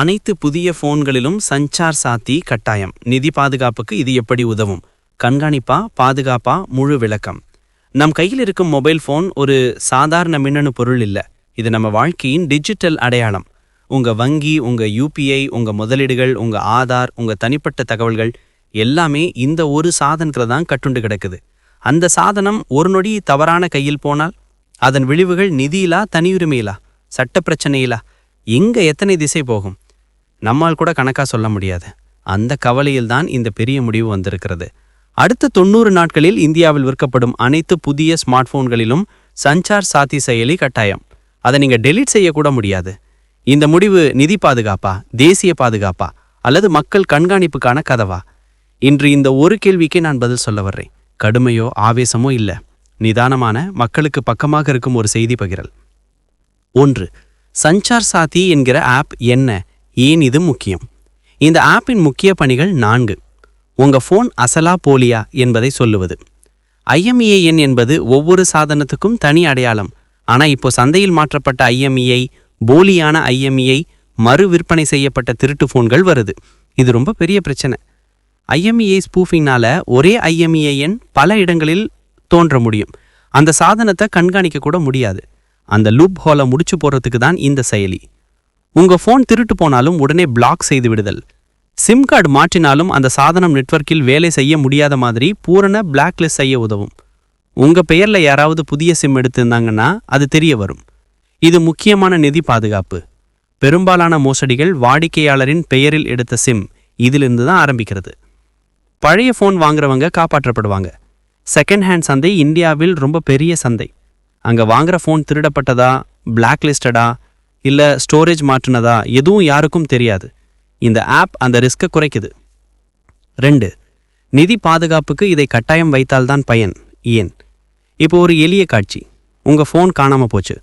அனைத்து புதிய போன்களிலும் சஞ்சார் சாத்தி கட்டாயம். நிதி பாதுகாப்புக்கு இது எப்படி உதவும்? கண்காணிப்பா பாதுகாப்பா முழு விளக்கம். நம் கையில் இருக்கும் மொபைல் ஃபோன் ஒரு சாதாரண மின்னணு பொருள் இல்ல. இது நம்ம வாழ்க்கையின் டிஜிட்டல் அடையாளம். உங்க வங்கி உங்க யூபிஐ உங்க முதலீடுகள் உங்க ஆதார் உங்க தனிப்பட்ட தகவல்கள் எல்லாமே இந்த ஒரு சாதனத்துல தான் கட்டுண்டு கிடக்குது. அந்த சாதனம் ஒரு நொடி தவறான கையில் போனால் அதன் விளைவுகள் நிதியிலா தனியுரிமையிலா சட்ட பிரச்சனையிலா எங்க எத்தனை திசை போகும்? நம்மால் கூட கணக்கா சொல்ல முடியாது. அந்த கவலையில்தான் இந்த பெரிய முடிவு வந்திருக்கிறது. அடுத்த தொண்ணூறு நாட்களில் இந்தியாவில் விற்கப்படும் அனைத்து புதிய ஸ்மார்ட் போன்களிலும் சஞ்சார் சாத்தி செயலி கட்டாயம். அதை நீங்க டெலீட் செய்யக்கூட முடியாது. இந்த முடிவு நிதி பாதுகாப்பா தேசிய பாதுகாப்பா அல்லது மக்கள் கண்காணிப்புக்கான கதவா? இன்று இந்த ஒரு கேள்விக்கே நான் பதில் சொல்ல வர்றேன். கடுமையோ ஆவேசமோ இல்ல. நிதானமான மக்களுக்கு பக்கமாக இருக்கும் ஒரு செய்தி பகிரல். ஒன்று சஞ்சார் சாத்தி என்கிற ஆப் என்ன? ஏன் இது முக்கியம்? இந்த ஆப்பின் முக்கிய பணிகள் நான்கு. உங்க ஃபோன் அசலா போலியா என்பதை சொல்லுவது. ஐஎம்இஏஎன் என்பது ஒவ்வொரு சாதனத்துக்கும் தனி அடையாளம். ஆனால் இப்போ சந்தையில் மாற்றப்பட்ட ஐஎம்இஐ போலியான ஐஎம்இஐ மறு விற்பனை செய்யப்பட்ட திருட்டு ஃபோன்கள் வருது. இது ரொம்ப பெரிய பிரச்சனை. ஐஎம்இஐ ஸ்பூஃபிங்னால ஒரே ஐஎம்இஐஎன் பல இடங்களில் தோன்ற முடியும். அந்த சாதனத்தை கண்காணிக்க கூட முடியாது. அந்த லூப் ஹோலை முடிச்சு போகிறதுக்கு தான் இந்த செயலி. உங்க ஃபோன் திருட்டு போனாலும் உடனே பிளாக் செய்து விடுதல். சிம் கார்டு மாற்றினாலும் அந்த சாதனம் நெட்வொர்க்கில் வேலை செய்ய முடியாத மாதிரி பூரண பிளாக்லிஸ்ட் செய்ய உதவும். உங்க பெயர்ல யாராவது புதிய சிம் எடுத்திருந்தாங்கன்னா அது தெரிய வரும். இது முக்கியமான நிதி பாதுகாப்பு. பெரும்பாலான மோசடிகள் வாடிக்கையாளரின் பெயரில் எடுத்த சிம் இதிலிருந்து தான் ஆரம்பிக்கிறது. பழைய ஃபோன் வாங்குறவங்க காப்பாற்றப்படுவாங்க. செகண்ட் ஹேண்ட் சந்தை இந்தியாவில் ரொம்ப பெரிய சந்தை. அங்க வாங்குற ஃபோன் திருடப்பட்டதா பிளாக்லிஸ்டடா இல்லை ஸ்டோரேஜ் மாற்றினதா எதுவும் யாருக்கும் தெரியாது. இந்த ஆப் அந்த ரிஸ்க்கை குறைக்குது. ரெண்டு நிதி பாதுகாப்புக்கு இதை கட்டாயம் வைத்தால்தான் பயன். ஏன்? இப்போ ஒரு எளிய காட்சி. உங்க ஃபோன் காணாமல் போச்சு.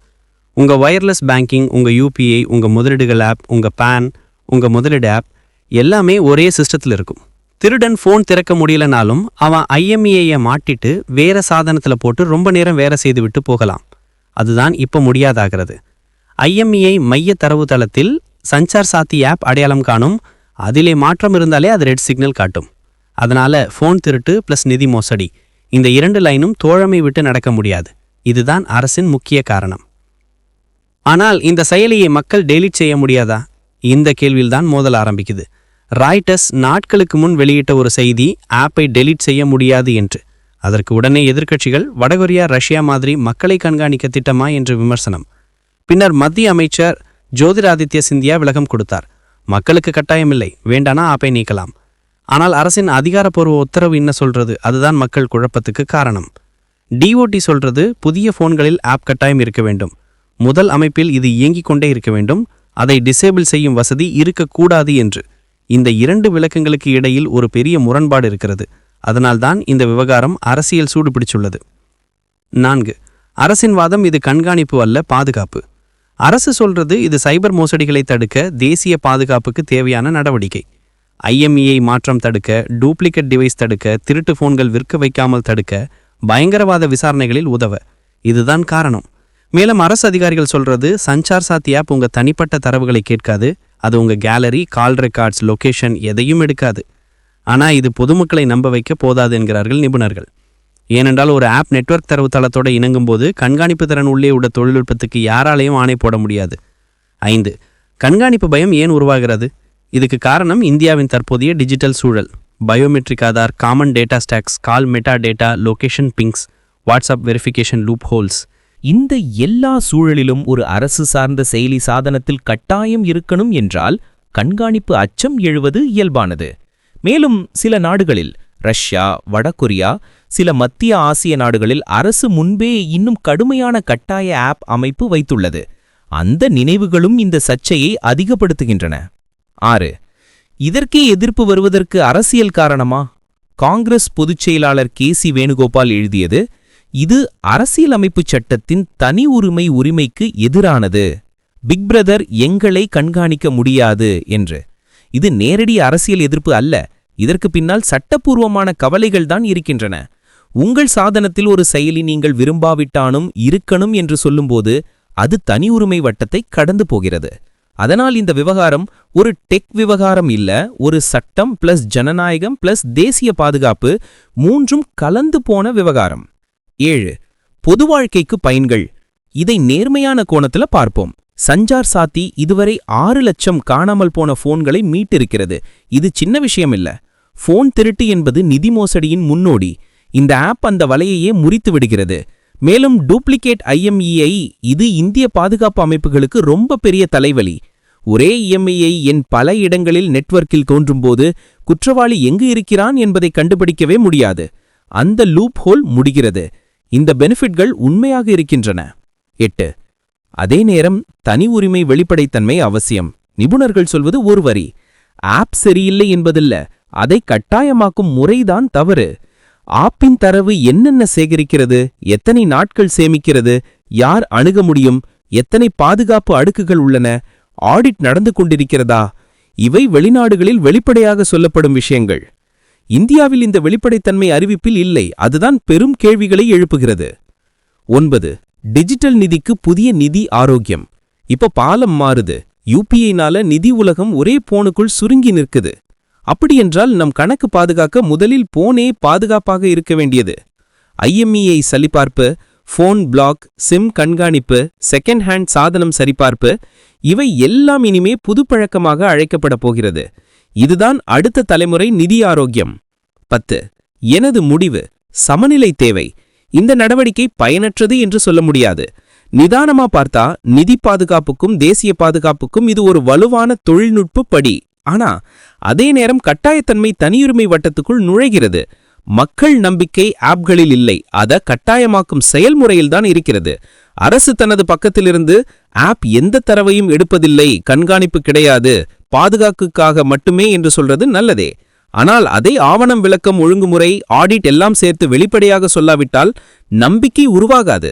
உங்க வயர்லெஸ் பேங்கிங் உங்க யூபிஐ உங்கள் முதலீடுகள் ஆப் உங்க பேன் உங்க முதலீடு ஆப் எல்லாமே ஒரே சிஸ்டத்தில் இருக்கும். திருடன் ஃபோன் திறக்க முடியலனாலும் அவன் ஐஎம்இஐயை மாட்டிட்டு வேற சாதனத்தில் போட்டு ரொம்ப நேரம் வேலை செய்து விட்டு போகலாம். அதுதான் இப்போ முடியாதாகிறது. ஐஎம்இஐ மைய தரவுத்தளத்தில் சஞ்சார் சாத்தி ஆப் அடையாளம் காணும். அதிலே மாற்றம் இருந்தாலே அது ரெட் சிக்னல் காட்டும். அதனால ஃபோன் திருட்டு ப்ளஸ் நிதி மோசடி. இந்த இரண்டு லைனும் தோழமை விட்டு நடக்க முடியாது. இதுதான் அரசின் முக்கிய காரணம். ஆனால் இந்த செயலியை மக்கள் டெலீட் செய்ய முடியாதா? இந்த கேள்வியில்தான் மோதல் ஆரம்பிக்குது. ராய்டர்ஸ் நாட்களுக்கு முன் வெளியிட்ட ஒரு செய்தி ஆப்பை டெலீட் செய்ய முடியாது என்று. அதற்கு உடனே எதிர்க்கட்சிகள் வடகொரியா ரஷ்யா மாதிரி மக்களை கண்காணிக்க திட்டமா என்று விமர்சனம். பின்னர் மத்திய அமைச்சர் ஜோதிராதித்ய சிந்தியா விளக்கம் கொடுத்தார். மக்களுக்கு கட்டாயமில்லை. வேண்டானா ஆப்பை நீக்கலாம். ஆனால் அரசின் அதிகாரப்பூர்வ உத்தரவு என்ன சொல்றது? அதுதான் மக்கள் குழப்பத்துக்கு காரணம். டிஓடி சொல்றது புதிய போன்களில் ஆப் கட்டாயம் இருக்க வேண்டும். முதல் அமைப்பில் இது இயங்கிக் கொண்டே இருக்க வேண்டும். அதை டிசேபிள் செய்யும் வசதி இருக்கக்கூடாது என்று. இந்த இரண்டு விளக்கங்களுக்கு இடையில் ஒரு பெரிய முரண்பாடு இருக்கிறது. அதனால்தான் இந்த விவகாரம் அரசியல் சூடு பிடிச்சுள்ளது நான்கு. அரசின் வாதம் இது கண்காணிப்பு அல்ல பாதுகாப்பு. அரசு சொல்றது இது சைபர் மோசடிகளை தடுக்க தேசிய பாதுகாப்புக்கு தேவையான நடவடிக்கை. ஐஎம்இஐ மாற்றம் தடுக்க டூப்ளிகேட் டிவைஸ் தடுக்க திருட்டு போன்கள் விற்க வைக்காமல் தடுக்க பயங்கரவாத விசாரணைகளில் உதவ. இதுதான் காரணம். மேலும் அரசு அதிகாரிகள் சொல்றது சஞ்சார் சாத்தி ஆப் உங்க தனிப்பட்ட தரவுகளை கேட்காது. அது உங்க கேலரி கால் ரெக்கார்ட்ஸ் லொகேஷன் எதையும் எடுக்காது. ஆனா இது பொதுமக்களை நம்ப வைக்க போதாது என்கிறார்கள் நிபுணர்கள். ஏனென்றால் ஒரு ஆப் நெட்வொர்க் தரவுத்தளத்தோட இணங்கும்போது கண்காணிப்பு திறன் உள்ளே உள்ள தொழில்நுட்பத்துக்கு யாராலையும் ஆணை போட முடியாது. ஐந்து. கண்காணிப்பு பயம் ஏன் உருவாகிறது? இதுக்கு காரணம் இந்தியாவின் தற்போதைய டிஜிட்டல் சூழல். Biometric Aadhaar common data stacks call metadata location pings WhatsApp verification loopholes இந்த எல்லா சூழலிலும் ஒரு அரசு சார்ந்த செயலி சாதனத்தில் கட்டாயம் இருக்கணும் என்றால் கண்காணிப்பு அச்சம் எழுவது இயல்பானது. மேலும் சில நாடுகளில் ரஷ்யா வடகொரியா சில மத்திய ஆசிய நாடுகளில் அரசு முன்பே இன்னும் கடுமையான கட்டாய ஆப் அமைப்பு வைத்துள்ளது. அந்த நினைவுகளும் இந்த சர்ச்சையை அதிகப்படுத்துகின்றன. ஆறு இதற்கே எதிர்ப்பு வருவதற்கு அரசியல் காரணமா? காங்கிரஸ் பொதுச் செயலாளர் கே சி வேணுகோபால் எழுதியது இது அரசியலமைப்புச் சட்டத்தின் தனி உரிமை உரிமைக்கு எதிரானது. பிக் பிரதர் எங்களை கண்காணிக்க முடியாது என்று. இது நேரடி அரசியல் எதிர்ப்பு அல்ல இதற்கு பின்னால் சட்டப்பூர்வமான கவலைகள்தான் இருக்கின்றன. உங்கள் சாதனத்தில் ஒரு செயலி நீங்கள் விரும்பாவிட்டானும் இருக்கணும் என்று சொல்லும்போது அது தனி உரிமை வட்டத்தை கடந்து போகிறது. அதனால் இந்த விவகாரம் ஒரு டெக் விவகாரம் இல்ல ஒரு சட்டம் பிளஸ் ஜனநாயகம் பிளஸ் தேசிய பாதுகாப்பு மூன்றும் கலந்து போன விவகாரம். ஏழு பொது வாழ்க்கைக்கு பயன்கள். இதை நேர்மையான கோணத்துல பார்ப்போம். சஞ்சார் சாத்தி இதுவரை ஆறு லட்சம் காணாமல் போன போன்களை மீட்டிருக்கிறது. இது சின்ன விஷயம் இல்ல. போன் திருட்டு என்பது நிதி மோசடியின் முன்னோடி. இந்த ஆப் அந்த வலையையே முறித்து விடுகிறது. மேலும் டூப்ளிகேட் ஐஎம்இஐ இது இந்திய பாதுகாப்பு அமைப்புகளுக்கு ரொம்ப பெரிய தலைவலி. ஒரே இஎம்ஐயை என் பல இடங்களில் நெட்வொர்க்கில் தோன்றும்போது குற்றவாளி எங்கு இருக்கிறான் என்பதை கண்டுபிடிக்கவே முடியாது. அந்த லூப் ஹோல் முடிகிறது. இந்த பெனிஃபிட்கள் உண்மையாக இருக்கின்றன. எட்டு. அதே நேரம் தனி உரிமை வெளிப்படைத்தன்மை அவசியம். நிபுணர்கள் சொல்வது ஒரு வரி. ஆப் சரியில்லை என்பதில்ல. அதை கட்டாயமாக்கும் முறைதான் தவறு. ஆப்பின் தரவு என்னென்ன சேகரிக்கிறது? எத்தனை நாட்கள் சேமிக்கிறது? யார் அணுக முடியும்? எத்தனை பாதுகாப்பு அடுக்குகள் உள்ளன? ஆடிட் நடந்து கொண்டிருக்கிறதா? இவை வெளிநாடுகளில் வெளிப்படையாக சொல்லப்படும் விஷயங்கள். இந்தியாவில் இந்த வெளிப்படைத்தன்மை அறிவிப்பில் இல்லை. அதுதான் பெரும் கேள்விகளை எழுப்புகிறது. ஒன்பது. டிஜிட்டல் நிதிக்கு புதிய நிதி ஆரோக்கியம். இப்ப பாலம் மாறுது. யூபிஐனால நிதி உலகம் ஒரே போனுக்குள் சுருங்கி நிற்குது. அப்படியென்றால் நம் கணக்கு பாதுகாக்க முதலில் போனே பாதுகாப்பாக இருக்க வேண்டியது. ஐஎம்இஐ சரிபார்ப்பு ஃபோன் பிளாக் சிம் கண்காணிப்பு செகண்ட் ஹேண்ட் சாதனம் சரிபார்ப்பு இவை எல்லாம் இனிமே புதுப்பழக்கமாக அழைக்கப்பட போகிறது. இதுதான் அடுத்த தலைமுறை நிதி ஆரோக்கியம். பத்து. எனது முடிவு சமநிலை தேவை. இந்த நடவடிக்கை பயனற்றது என்று சொல்ல முடியாது. நிதானமா பார்த்தா நிதி பாதுகாப்புக்கும் தேசிய பாதுகாப்புக்கும் இது ஒரு வலுவான தொழில்நுட்ப படி. ஆனா அதே நேரம் கட்டாயத்தன்மை தனியுரிமை வட்டத்துக்குள் நுழைகிறது. மக்கள் நம்பிக்கை ஆப்களில் இல்லை. அத கட்டாயமாக்கும் செயல்முறையில்தான் இருக்கிறது. அரசு தனது பக்கத்திலிருந்து ஆப் எந்த தரவையும் எடுப்பதில்லை. கண்காணிப்பு கிடையாது. பாதுகாப்புக்காக மட்டுமே என்று சொல்றது நல்லதே. ஆனால் அதை ஆவணம் விளக்கம் ஒழுங்குமுறை ஆடிட் எல்லாம் சேர்த்து வெளிப்படையாக சொல்லாவிட்டால் நம்பிக்கை உருவாகாது.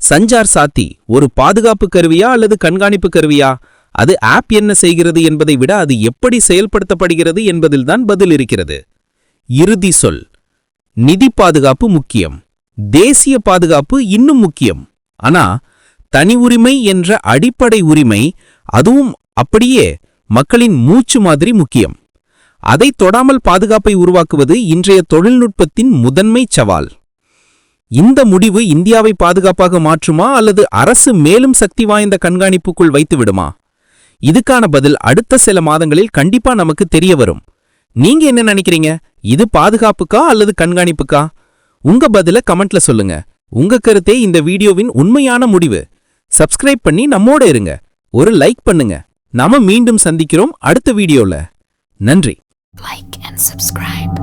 சஞ்சார் சாத்தி ஒரு பாதுகாப்பு கருவியா அல்லது கண்காணிப்பு கருவியா? அது ஆப் என்ன செய்கிறது என்பதை விட அது எப்படி செயல்படுத்தப்படுகிறது என்பதில்தான் பதில் இருக்கிறது. இறுதி சொல். நிதி பாதுகாப்பு முக்கியம். தேசிய பாதுகாப்பு இன்னும் முக்கியம். ஆனா தனி உரிமை என்ற அடிப்படை உரிமை அதுவும் அப்படியே மக்களின் மூச்சு மாதிரி முக்கியம். அதை தொடாமல் பாதுகாப்பை உருவாக்குவது இன்றைய தொழில்நுட்பத்தின் முதன்மை சவால். இந்த முடிவு இந்தியாவை பாதுகாப்பாக மாற்றுமா அல்லது அரசு மேலும் சக்தி வாய்ந்த கண்காணிப்புக்குள் வைத்து விடுமா இதுக்கான பதில் அடுத்த சில மாதங்களில் கண்டிப்பா நமக்கு தெரிய வரும். நீங்க என்ன நினைக்கிறீங்க? இது பாதுகாப்புக்கா அல்லது கண்காணிப்புக்கா? உங்க பதில கமெண்ட்ல சொல்லுங்க. உங்க கருத்தே இந்த வீடியோவின் உண்மையான முடிவு. சப்ஸ்கிரைப் பண்ணி நம்மோட இருங்க. ஒரு லைக் பண்ணுங்க. நாம மீண்டும் சந்திக்கிறோம் அடுத்த வீடியோல. நன்றி. Like and subscribe